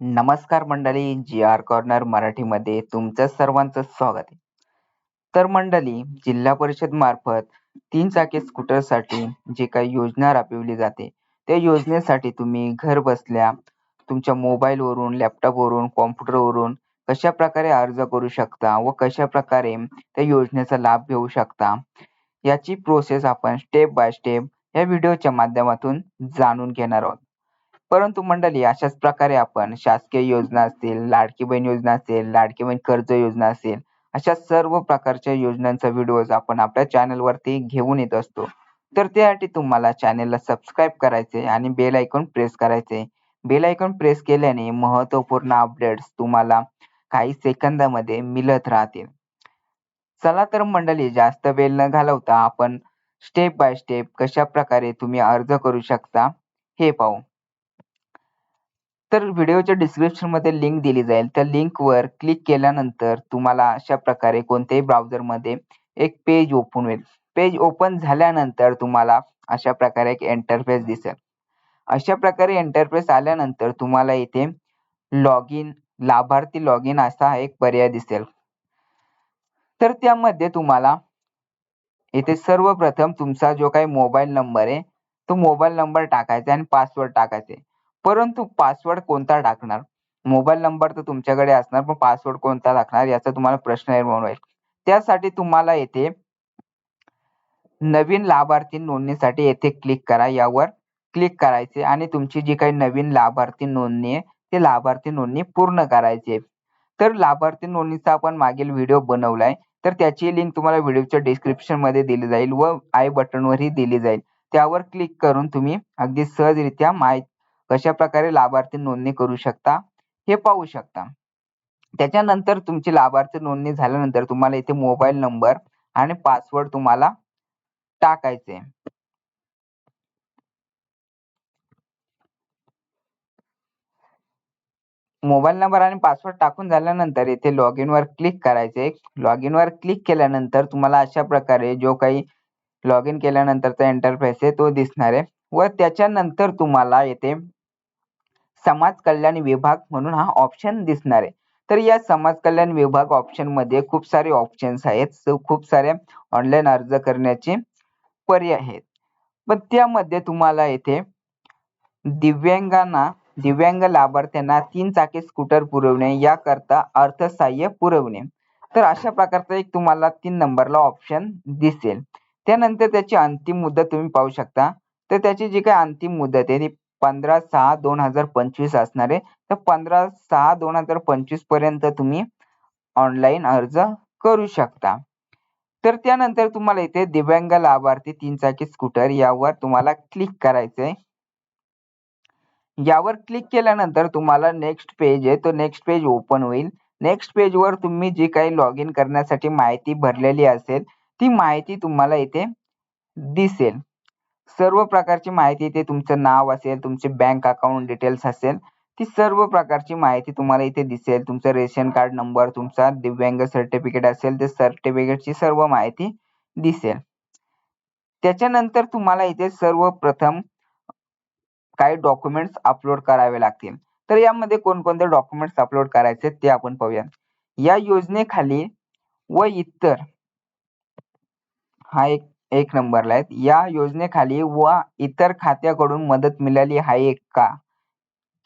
नमस्कार मंडळी जी R corner मराठीमध्ये तुमचं सर्वांचं स्वागत आहे. तर मंडळी जिल्हा परिषद मार्फत तीन चाकी स्कूटरसाठी जे काही योजना राबविली जाते त्या योजनेसाठी तुम्ही घर बसल्या तुमच्या मोबाईलवरून लॅपटॉपवरून कॉम्प्युटरवरून कशा प्रकारे अर्ज करू शकता व कशा प्रकारे त्या योजनेचा लाभ घेऊ शकता याची प्रोसेस आपण स्टेप बाय स्टेप या व्हिडिओच्या माध्यमातून जाणून घेणार आहोत. परंतु मंडळी अशाच प्रकारे आपण शासकीय योजना असतील लाडकी बहीण योजना असेल लाडकी बहीण कर्ज योजना असेल अशा सर्व प्रकारच्या योजनांचा व्हिडिओ आपण आपल्या चॅनल वरती घेऊन येत असतो. तर त्यासाठी तुम्हाला चॅनेलला सबस्क्राईब करायचे आणि बेल आयकॉन प्रेस करायचे बेल आयकॉन प्रेस केल्याने महत्त्वपूर्ण अपडेट्स तुम्हाला काही सेकंदामध्ये मिळत राहतील. चला तर मंडळी जास्त वेळ न घालवता आपण स्टेप बाय स्टेप कशा प्रकारे तुम्ही अर्ज करू शकता हे पाहू. तर व्हिडिओच्या डिस्क्रिप्शनमध्ये लिंक दिली जाईल. त्या लिंक वर क्लिक केल्यानंतर तुम्हाला अशा प्रकारे कोणत्याही ब्राउझरमध्ये एक पेज ओपन होईल. पेज ओपन झाल्यानंतर तुम्हाला अशा प्रकारे एक इंटरफेस दिसेल. अशा प्रकारे इंटरफेस आल्यानंतर तुम्हाला इथे लॉग इन लाभार्थी लॉग इन असा एक पर्याय दिसेल. तर त्यामध्ये तुम्हाला इथे सर्वप्रथम तुमचा जो काही मोबाईल नंबर आहे तो मोबाईल नंबर टाकायचा आणि पासवर्ड टाकायचे परंतु पासवर्ड कोणता टाकणार? मोबाईल नंबर तर तुमच्याकडे असणार पण पासवर्ड कोणता टाकणार याचा तुम्हाला प्रश्न निर्माण होईल. त्यासाठी तुम्हाला येथे नवीन लाभार्थी नोंदणीसाठी येथे क्लिक करा. यावर क्लिक करायचे आणि तुमची जी काही नवीन लाभार्थी नोंदणी आहे ती लाभार्थी नोंदणी पूर्ण करायची आहे. तर लाभार्थी नोंदणीचा आपण मागील व्हिडिओ बनवलाय. तर त्याची लिंक तुम्हाला व्हिडिओच्या डिस्क्रिप्शनमध्ये दिली जाईल व आय बटन वरही दिली जाईल. त्यावर क्लिक करून तुम्ही अगदी सहजरित्या माहिती कशा प्रकारे लाभार्थी नोंदणी करू शकता हे पाहू शकता. त्याच्यानंतर तुमची लाभार्थी नोंदणी झाल्यानंतर तुम्हाला इथे मोबाईल नंबर आणि पासवर्ड तुम्हाला टाकायचे. मोबाईल नंबर आणि पासवर्ड टाकून झाल्यानंतर इथे लॉग इन वर क्लिक करायचे. लॉग इन वर क्लिक केल्यानंतर तुम्हाला अशा प्रकारे जो काही लॉग इन केल्यानंतरचा इंटरफेस आहे तो दिसणार आहे. व त्याच्यानंतर तुम्हाला येथे समाज कल्याण विभाग म्हणून हा ऑप्शन दिसणार आहे. तर या समाज कल्याण विभाग ऑप्शनमध्ये खूप सारे ऑप्शन्स आहेत. खूप सारे ऑनलाईन अर्ज करण्याचे पर्याय आहेत. पण त्यामध्ये तुम्हाला येथे दिव्यांगांना दिव्यांग लाभार्थ्यांना तीन चाकी स्कूटर पुरवणे याकरता अर्थसहाय्य पुरवणे. तर अशा प्रकारचा एक तुम्हाला तीन नंबरला ऑप्शन दिसेल. त्यानंतर त्याची अंतिम मुदत तुम्ही पाहू शकता. तर त्याची जी काही अंतिम मुदत आहे ती पंधरा सहा दोन हजार पंचवीस असणार आहे. तर पंधरा सहा दोन हजार पंचवीसपर्यंत तुम्ही ऑनलाईन अर्ज करू शकता. तर त्यानंतर तुम्हाला इथे दिव्यांग लाभार्थी तीन चाकी स्कूटर यावर तुम्हाला क्लिक करायचंय यावर क्लिक केल्यानंतर तुम्हाला नेक्स्ट पेज आहे. तो नेक्स्ट पेज ओपन होईल. नेक्स्ट पेज वर तुम्ही जी काही लॉग इन करण्यासाठी माहिती भरलेली असेल ती माहिती तुम्हाला इथे दिसेल. सर्व प्रकारची माहिती इथे तुमचं नाव असेल तुमचे बँक अकाउंट डिटेल्स असेल ती सर्व प्रकारची माहिती तुम्हाला इथे दिसेल. तुमचं रेशन कार्ड नंबर तुमचा दिव्यांग सर्टिफिकेट असेल ते सर्टिफिकेटची सर्व माहिती दिसेल. त्याच्यानंतर तुम्हाला इथे सर्वप्रथम काही डॉक्युमेंट्स अपलोड करावे लागतील. तर यामध्ये कोणकोणते डॉक्युमेंट्स अपलोड करायचे ते आपण पाहूया. या योजनेखाली व इतर हा एक एक नंबरला आहेत. या योजनेखाली व इतर खात्याकडून मदत मिळाली आहे का?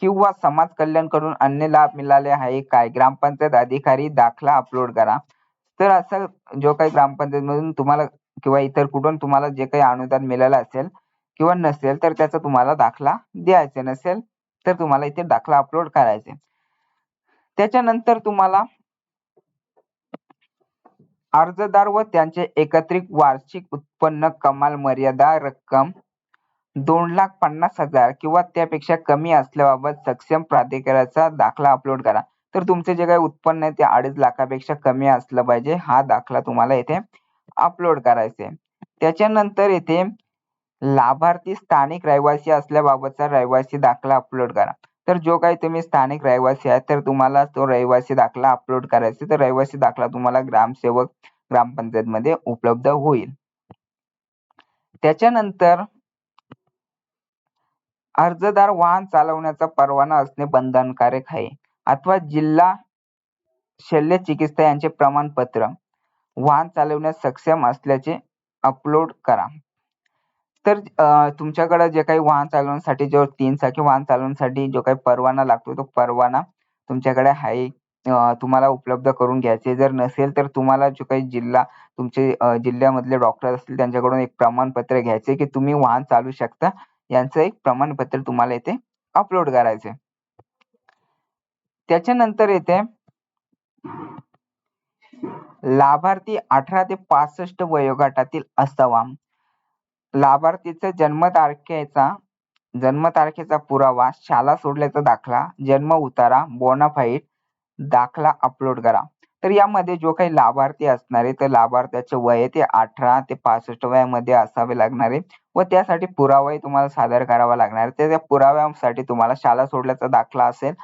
किंवा समाज कल्याणकडून अन्य लाभ मिळाले आहे काय? ग्रामपंचायत अधिकारी दाखला अपलोड करा. तर असं जो काही ग्रामपंचायत मधून तुम्हाला किंवा इतर कुठून तुम्हाला जे काही अनुदान मिळालं असेल किंवा नसेल तर त्याचा तुम्हाला दाखला द्यायचा नसेल तर तुम्हाला इथे दाखला अपलोड करायचे त्याच्यानंतर तुम्हाला अर्जदार व त्यांचे एकत्रित वार्षिक उत्पन्न कमाल मर्यादा रक्कम दोन लाख पन्नास हजार किंवा त्यापेक्षा कमी असल्याबाबत सक्षम प्राधिकरणाचा दाखला अपलोड करा. तर तुमचे जे काही उत्पन्न आहे ते अडीच लाखापेक्षा कमी असलं पाहिजे हा दाखला तुम्हाला येथे अपलोड करायचा आहे त्याच्यानंतर येथे लाभार्थी स्थानिक रहिवासी असल्याबाबतचा रहिवासी दाखला अपलोड करा. तर जो काही तुम्ही स्थानिक रहिवासी आहे तर तुम्हाला तो रहिवासी दाखला अपलोड करायचा तर रहिवासी दाखला तुम्हाला ग्रामसेवक ग्रामपंचायत मध्ये उपलब्ध होईल. त्याच्यानंतर अर्जदार वाहन चालवण्याचा परवाना असणे बंधनकारक आहे. अथवा जिल्हा शल्य चिकित्सा यांचे प्रमाणपत्र वाहन चालवण्यास सक्षम असल्याचे अपलोड करा. तर तुमच्याकडे जे काही वाहन चालवण्यासाठी जो तीन चाकी वाहन चालवण्यासाठी जो काही परवाना लागतो तो परवाना तुमच्याकडे आहे. तुम्हाला उपलब्ध करून घ्यायचे. जर नसेल तर तुम्हाला जो काही जिल्हा तुमचे जिल्ह्यामधले डॉक्टर असतील त्यांच्याकडून एक प्रमाणपत्र घ्यायचे की तुम्ही वाहन चालवू शकता. यांचं एक प्रमाणपत्र तुम्हाला येथे अपलोड करायचे. त्याच्यानंतर येते लाभार्थी अठरा ते पासष्ट वयोगटातील असावा. लाभार्थीचा जन्मतारखेचा जन्मतारखेचा पुरावा शाळा सोडल्याचा दाखला जन्म उतारा बोनाफाईट दाखला अपलोड करा. तर यामध्ये जो काही लाभार्थी असणार आहे तर लाभार्थ्याचे वय ते अठरा ते पासष्ट वयामध्ये असावे लागणारे व त्यासाठी पुरावाही तुम्हाला सादर करावा लागणार. आहे त्या पुराव्यासाठी तुम्हाला शाळा सोडल्याचा दाखला असेल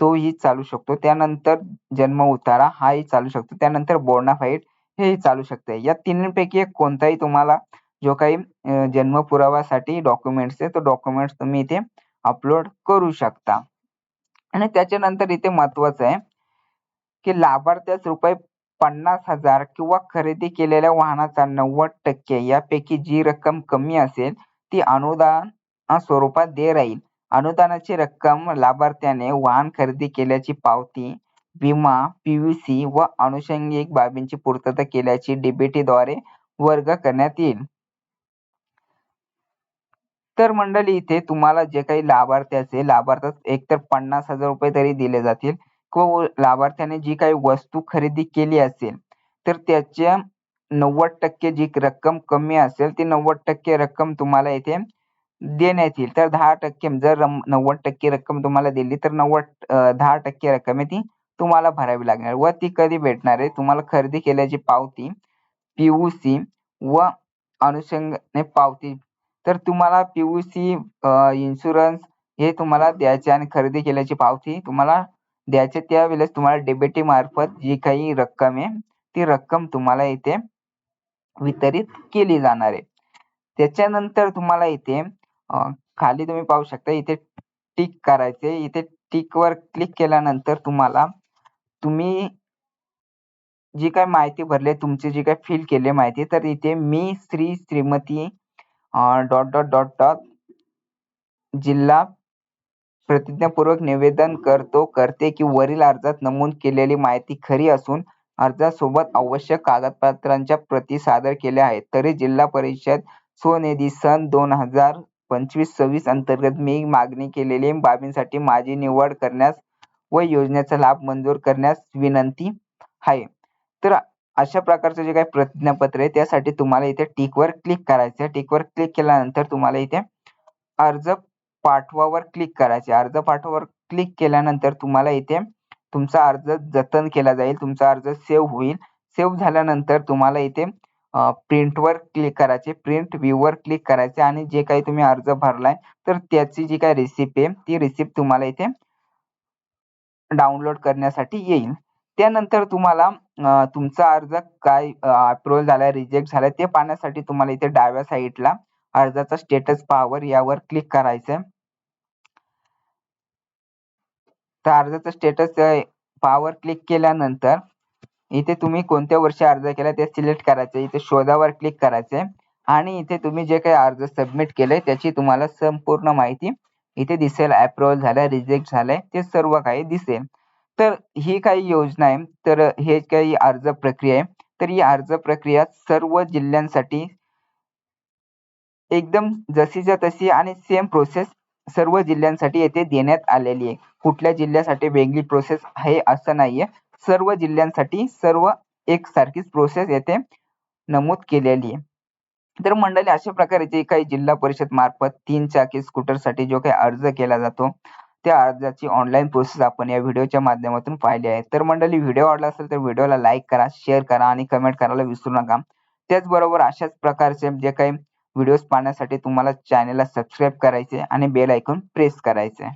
तोही चालू शकतो. त्यानंतर जन्म उतारा हाही चालू शकतो. त्यानंतर बोनाफाईड हेही चालू शकते. या तिन्हीपैकी एक कोणताही तुम्हाला जो काही जन्म पुराव्यासाठी डॉक्युमेंट्स आहे तो डॉक्युमेंट्स तुम्ही इथे अपलोड करू शकता. आणि त्याच्यानंतर इथे महत्वाचं आहे की लाभार्थ्यास रुपये पन्नास हजार किंवा खरेदी केलेल्या वाहनाचा नव्वद टक्के यापैकी जी रक्कम कमी असेल ती अनुदान स्वरूपात दे राहील. अनुदानाची रक्कम लाभार्थ्याने वाहन खरेदी केल्याची पावती विमा पीयूसी व अनुषंगिक बाबींची पूर्तता केल्याची डीबीटी द्वारे वर्ग करण्यात येईल. तर मंडळी इथे तुम्हाला जे काही लाभार्थी असेल लाभार्थ्यास एकतर पन्नास हजार रुपये तरी दिले जातील. किंवा लाभार्थ्याने जी काही वस्तू खरेदी केली असेल तर त्याच्या नव्वद टक्के जी रक्कम कमी असेल ती नव्वद टक्के रक्कम तुम्हाला इथे देण्यात येईल. तर दहा टक्के जर नव्वद टक्के रक्कम तुम्हाला दिली तर नव्वद दहा टक्के रक्कम आहे ती तुम्हाला भरावी लागणार. व ती कधी भेटणार आहे? तुम्हाला खरेदी केल्याची पावती पीयूसी व अनुषंगाने पावती तर तुम्हाला पीयूसी इन्शुरन्स हे तुम्हाला द्यायचे आणि खरेदी केल्याची पावती तुम्हाला द्यायचे. त्यावेळेस तुम्हाला डेबिटी मार्फत जी काही रक्कम आहे ती रक्कम तुम्हाला इथे वितरित केली जाणार आहे. त्याच्यानंतर तुम्हाला इथे खाली तुम्ही पाहू शकता इथे टिक करायचे. इथे टिक वर क्लिक केल्यानंतर तुम्हाला तुम्ही जी काय माहिती भरली तुमची जी काय फिल केली माहिती तर इथे मी Shri Shrimati dot dot dot dot जिल्हा प्रतिज्ञापूर्वक निवेदन करतो करते की वरील अर्जात नमूद केलेली माहिती खरी असून अर्जासोबत आवश्यक कागदपत्रांच्या प्रती सादर केल्या आहेत. तरी जिल्हा परिषद स्वनिधी सन दोन हजार पंचवीस सव्वीस अंतर्गत मी मागणी केलेली बाबींसाठी माझी निवड करण्यास व योजनेचा लाभ मंजूर करण्यास विनंती आहे. तर अशा प्रकारचं जे काही प्रतिज्ञापत्र आहे त्यासाठी तुम्हाला इथे टिकवर क्लिक करायचं आहे. टिकवर क्लिक केल्यानंतर तुम्हाला इथे अर्ज पाठवावर क्लिक करायचे अर्ज पाठवावर क्लिक केल्यानंतर तुम्हाला इथे तुमचा अर्ज जतन केला जाईल. तुमचा अर्ज सेव्ह होईल. सेव्ह झाल्यानंतर तुम्हाला इथे प्रिंटवर क्लिक करायचे प्रिंट व्ह्यूवर क्लिक करायचे आणि जे काही तुम्ही अर्ज भरलाय तर त्याची जी काही रिसिप्ट आहे ती रिसिप्ट तुम्हाला इथे डाउनलोड करण्यासाठी येईल. त्यानंतर तुम्हाला तुमचा अर्ज काय अप्रुव्हल झालाय रिजेक्ट झालाय ते पाहण्यासाठी तुम्हाला इथे डाव्या साईडला अर्जाचा स्टेटस पाहावर यावर क्लिक करायचं तर अर्जाचा स्टेटस पावर क्लिक केल्यानंतर इथे तुम्ही कोणत्या वर्षी अर्ज केला ते सिलेक्ट करायचं इथे शोधावर क्लिक करायचंय. आणि इथे तुम्ही जे काही अर्ज सबमिट केलंय त्याची तुम्हाला संपूर्ण माहिती इथे दिसेल. अप्रुव्हल झालाय रिजेक्ट झालाय ते सर्व काही दिसेल. तर ही काही योजना आहे. तर हे काही अर्ज प्रक्रिया आहे. तर ही अर्ज प्रक्रिया सर्व जिल्ह्यांसाठी एकदम जशीच्या तशी आणि सेम प्रोसेस सर्व जिल्ह्यांसाठी येथे देण्यात आलेली आहे. कुठल्या जिल्ह्यासाठी वेगळी प्रोसेस आहे असं नाहीये. सर्व जिल्ह्यांसाठी सर्व एकसारखीच प्रोसेस येथे नमूद केलेली आहे. तर मंडळी अशा प्रकारे जे काही जिल्हा परिषद मार्फत तीन चाकी स्कूटरसाठी जो काही अर्ज केला जातो त्या अर्जाची ऑनलाईन प्रोसेस आपण या व्हिडिओच्या माध्यमातून पाहिली आहे. तर मंडळी व्हिडिओ आवडला असेल तर व्हिडिओला लाईक करा शेअर करा आणि कमेंट करायला विसरू नका. त्याचबरोबर अशाच प्रकारचे जे काही व्हिडिओज पाहण्यासाठी तुम्हाला चॅनलला सबस्क्राईब करायचे आणि बेल ऐकून प्रेस करायचे